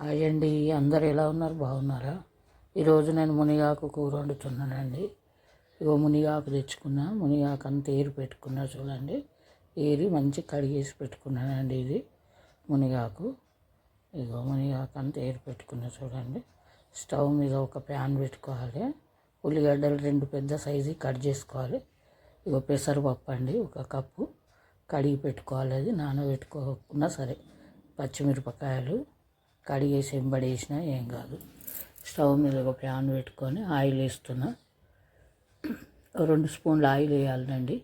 Hi అండి అందరు ఎలా ఉన్నారు? బాగున్నారా? ఈరోజు నేను మునిగాకు కూర వండుతున్నానండి. ఇగో మునిగాకు తెచ్చుకున్నా మునిగాకు అంత ఏరి పెట్టుకున్నా చూడండి. ఏరి మంచి కడిగేసి పెట్టుకున్నానండి ఇది మునిగాకు. ఇగో మునిగాకు అంత ఏరి పెట్టుకున్నా చూడండి. స్టవ్ మీద ఒక ప్యాన్ పెట్టుకోవాలి. ఉల్లిగడ్డలు రెండు పెద్ద సైజు కట్ చేసుకోవాలి. ఇగో పెసరపప్పు అండి ఒక కప్పు కడిగి పెట్టుకోవాలి. అది నానబెట్టుకోకున్నా సరే పచ్చిమిరపకాయలు కడిగేసి ఎంబడేసినా ఏం కాదు. స్టవ్ మీద ఒక ప్యాన్ పెట్టుకొని ఆయిల్ వేస్తున్నా. రెండు స్పూన్లు ఆయిల్ వేయాలండి.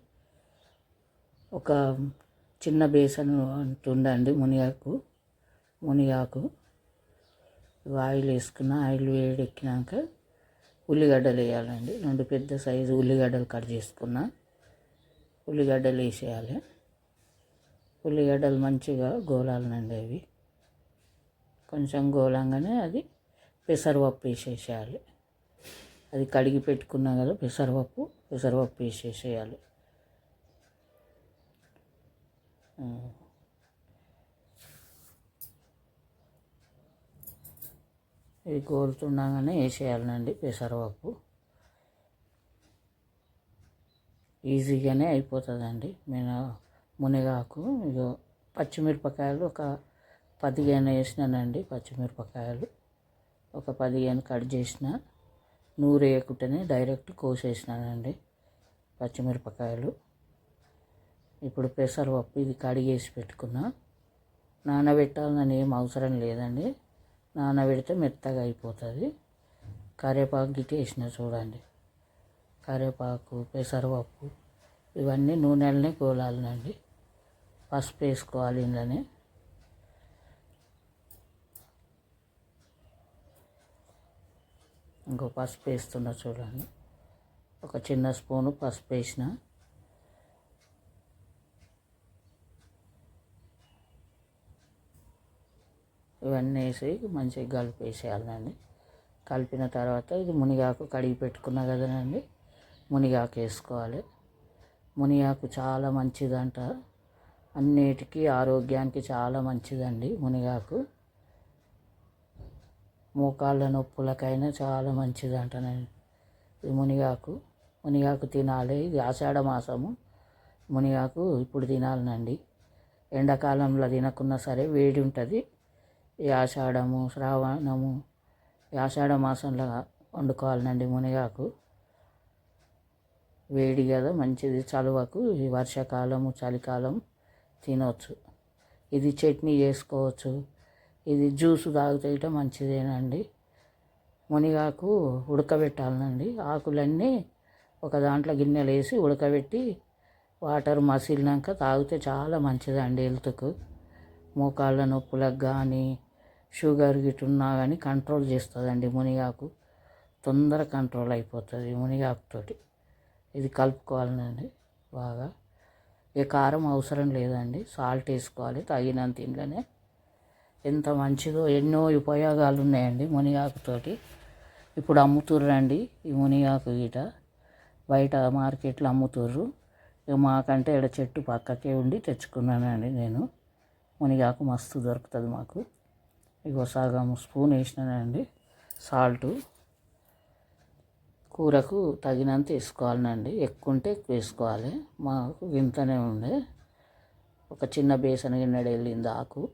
ఒక చిన్న బేసన్ ఉండండి మునిగాకు మునిగాకు. ఆయిల్ వేసుకున్న ఆయిల్ వేడెక్కినాక ఉల్లిగడ్డలు వేయాలండి. రెండు పెద్ద సైజు ఉల్లిగడ్డలు కట్ చేసుకున్న. ఉల్లిగడ్డలు వేసేయాలి. ఉల్లిగడ్డలు మంచిగా గోలాలనండి అవి. కొంచెం గోలంగానే అది పెసరపప్పు వేసేసేయాలి. అది కడిగి పెట్టుకున్నా కదా పెసరపప్పు పెసరపప్పు వేసేసేయాలి. ఇది కోరుతుండగానే వేసేయాలండి పెసరపప్పు. ఈజీగానే అయిపోతుందండి. నేను మునగాకు ఇగో పచ్చిమిరపకాయలు ఒక పదిహేను వేసినానండి పచ్చిమిరపకాయలు. ఒక పదిహేను కట్ చేసిన నూరు వేయకుండానే డైరెక్ట్ కోసేసినానండి పచ్చిమిరపకాయలు. ఇప్పుడు పెసరపప్పు ఇది కడిగేసి పెట్టుకున్నా. నానబెట్టాలని ఏం అవసరం లేదండి. నానబెడితే మెత్తగా అయిపోతుంది. కరివేపాకు గిట్ట వేసిన చూడండి. కరివేపాకు పెసరపప్పు ఇవన్నీ నూనెలనే కోలాలనండి. పసుపు వేసుకోవాలి ఇందులోనే. ఇంకో పసుపు వేస్తున్నా చూడండి. ఒక చిన్న స్పూను పసుపు వేసిన. ఇవన్నీ వేసి మంచిగా కలిపేసేయాలండి కలిపిన తర్వాత ఇది మునిగాకు కడిగి పెట్టుకున్నా కదనండి. మునిగాకు వేసుకోవాలి. మునిగాకు చాలా మంచిదంట. అన్నిటికీ ఆరోగ్యానికి చాలా మంచిదండి మునిగాకు. మోకాళ్ళ నొప్పులకైనా చాలా మంచిదంట నేను. మునిగాకు. మునిగాకు తినాలి. ఇది ఆషాఢ మాసము. మునిగాకు ఇప్పుడు తినాలనండి. ఎండాకాలంలో తినకున్నా సరే వేడి ఉంటుంది. ఈ ఆషాఢము శ్రావణము ఈ ఆషాఢ మాసంలో వండుకోవాలనండి మునిగాకు. వేడి కదా మంచిది. చలువకు ఈ వర్షాకాలము చలికాలం తినవచ్చు ఇది చట్నీ చేసుకోవచ్చు. ఇది జ్యూస్ తాగితే మంచిదేనండి. మునిగాకు ఉడకబెట్టాలండి ఆకులన్నీ ఒక దాంట్లో గిన్నెలు వేసి ఉడకబెట్టి వాటర్ మసిలినాక తాగితే చాలా మంచిదండి హెల్త్కు. మోకాళ్ళ నొప్పులకు కానీ షుగర్ గిట్ ఉన్నా కానీ కంట్రోల్ చేస్తుందండి మునిగాకు. తొందర కంట్రోల్ అయిపోతుంది మునిగాకుతోటి. ఇది కలుపుకోవాలండి బాగా. ఇక కారం అవసరం లేదండి. సాల్ట్ వేసుకోవాలి తగినంత ఇంట్లోనే. ఎంత మంచిదో ఎన్నో ఉపయోగాలు ఉన్నాయండి మునిగాకుతోటి. ఇప్పుడు అమ్ముతుర్రండి ఈ మునిగాకు గీట. బయట మార్కెట్లో అమ్ముతుర్రు. ఇక మాకంటే ఇక్కడ చెట్టు పక్కకే ఉండి తెచ్చుకున్నానండి నేను. మునిగాకు మస్తు దొరుకుతుంది మాకు. ఇగో సగం స్పూన్ వేసినానండి. సాల్టు. కూరకు తగినంత వేసుకోవాలండి ఎక్కువ ఉంటే ఎక్కువ వేసుకోవాలి. మాకు ఇంతనే ఉండే. ఒక చిన్న బేసన్ గిన్నెడు వెళ్ళింది ఆకు.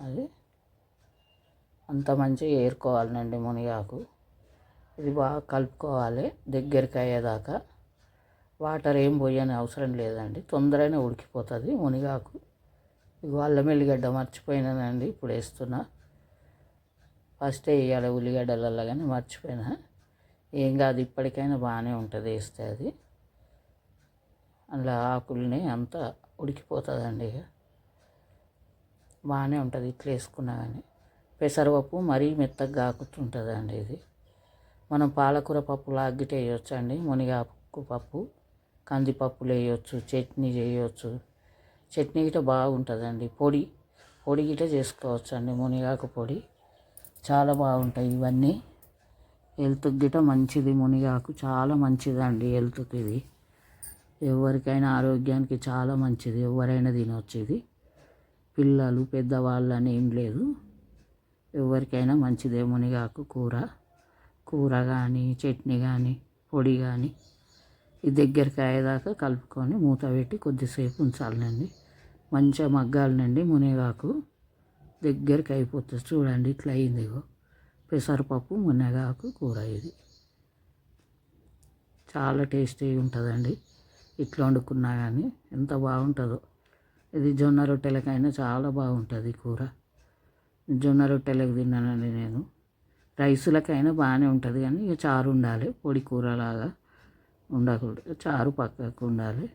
అది అంత మంచిగా ఏరుకోవాలండి మునిగాకు. ఇది బాగా కలుపుకోవాలి దగ్గరికి అయ్యేదాకా. వాటర్ ఏం పోయని అవసరం లేదండి. తొందరగానే ఉడికిపోతుంది మునిగాకు. ఇగో అల్లం ఎల్లిగడ్డ మర్చిపోయినానండి ఇప్పుడు వేస్తున్నా. ఫస్ట్ వేయాలి ఉల్లిగడ్డలలో కానీ మర్చిపోయినా. ఏం కాదు ఇప్పటికైనా బాగానే ఉంటుంది వేస్తే అది. అందులో ఆకుల్ని అంతా ఉడికిపోతుందండి ఇక బాగానే ఉంటుంది ఇట్లా వేసుకున్నా కానీ. పెసరపప్పు మరీ మెత్తగా కాకుతుంటుందండి ఇది. మనం పాలకూర పప్పు లాగితే వేయొచ్చు అండి మునిగాకు పప్పు కందిపప్పులు వేయొచ్చు చట్నీ చేయొచ్చు. చట్నీ గిట బాగుంటుందండి. పొడి పొడి గిట చేసుకోవచ్చు అండి మునిగాకు పొడి చాలా బాగుంటాయి ఇవన్నీ. హెల్త్కి గిట మంచిది. మునిగాకు చాలా మంచిదండి హెల్త్కి ఇది. ఎవరికైనా ఆరోగ్యానికి చాలా మంచిది. ఎవరైనా తినవచ్చు ఇది. పిల్లలు పెద్దవాళ్ళు అని ఏం లేదు. ఎవరికైనా మంచిదే మునిగాకు కూర. కూర కానీ చట్నీ కానీ పొడి కానీ ఈ దగ్గరికి అయ్యేదాకా కలుపుకొని మూత పెట్టి కొద్దిసేపు ఉంచాలండి మంచిగా మగ్గాలనండి మునిగాకు. దగ్గరికి అయిపోతుంది. చూడండి ఇట్లా అయింది పెసరపప్పు మునగాకు కూర ఇది. చాలా టేస్టీగా ఉంటుందండి. ఇట్లా వండుకున్నా కానీ ఎంత బాగుంటుందో. ఇది జొన్న రొట్టెలకైనా చాలా బాగుంటుంది కూర. జొన్న రొట్టెలకు తిన్నానండి నేను. రైసులకైనా బాగానే ఉంటుంది కానీ ఇక చారు ఉండాలి పొడి కూరలాగా ఉండకూడదు. చారు పక్కకు ఉండాలి.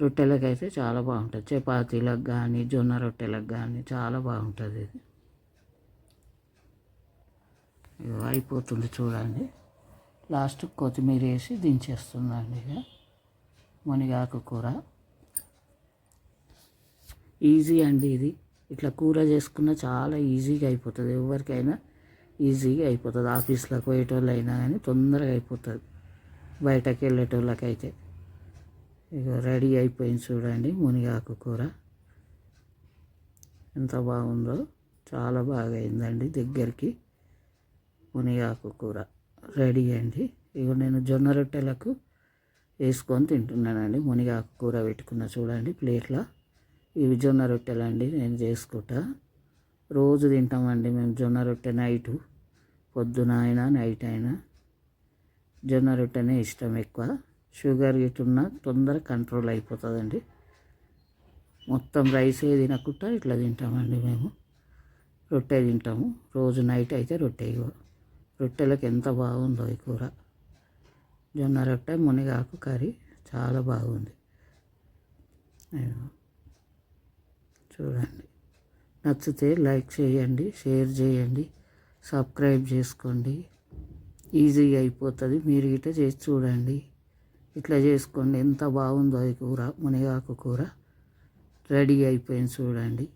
రొట్టెలకైతే చాలా బాగుంటుంది. చపాతీలకు కానీ జొన్న రొట్టెలకు కానీ చాలా బాగుంటుంది ఇది. అయిపోతుంది చూడండి. లాస్ట్ కొత్తిమీర వేసి దించేస్తుందండి ఇక మునిగాకు కూర. ఈజీ అండి ఇది. ఇట్లా కూర చేసుకున్న చాలా ఈజీగా అయిపోతుంది. ఎవరికైనా ఈజీగా అయిపోతుంది. ఆఫీస్లోకి పోయేటోళ్ళు అయినా కానీ తొందరగా అయిపోతుంది. బయటకు వెళ్ళేటోళ్ళకైతే. ఇక రెడీ అయిపోయింది చూడండి మునిగాకు కూర. ఎంత బాగుందో చాలా బాగా అయిందండి దగ్గరికి మునిగాకు కూర. రెడీ అండి. ఇక నేను జొన్న రొట్టెలకు వేసుకొని తింటున్నానండి. మునిగాకు కూర పెట్టుకున్న చూడండి ప్లేట్లో. ఇవి జొన్న రొట్టెలు అండి నేను చేసుకుంటా. రోజు తింటామండి మేము జొన్న రొట్టె నైటు. పొద్దున అయినా నైట్ అయినా. జొన్న రొట్టెనే ఇష్టం ఎక్కువ. షుగర్ గిట్టున్న తొందర కంట్రోల్ అయిపోతుందండి. మొత్తం రైస్ తినకుండా ఇట్లా తింటామండి మేము. రొట్టె తింటాము. రోజు నైట్ అయితే రొట్టె ఇవ్వ. రొట్టెలకు ఎంత బాగుందో ఈ కూర. జొన్న రొట్టె మునిగాకు కర్రీ చాలా బాగుంది. అయ్యో. చూడండి. నచ్చితే లైక్ చేయండి షేర్ చేయండి సబ్స్క్రైబ్ చేసుకోండి. ఈజీ అయిపోతుంది. మీరు ఇట్లా చేసి చూడండి. ఇట్లా చేసుకోండి. ఎంత బాగుందో ఈ కూర మునిగాకు కూర. రెడీ అయిపోయింది చూడండి.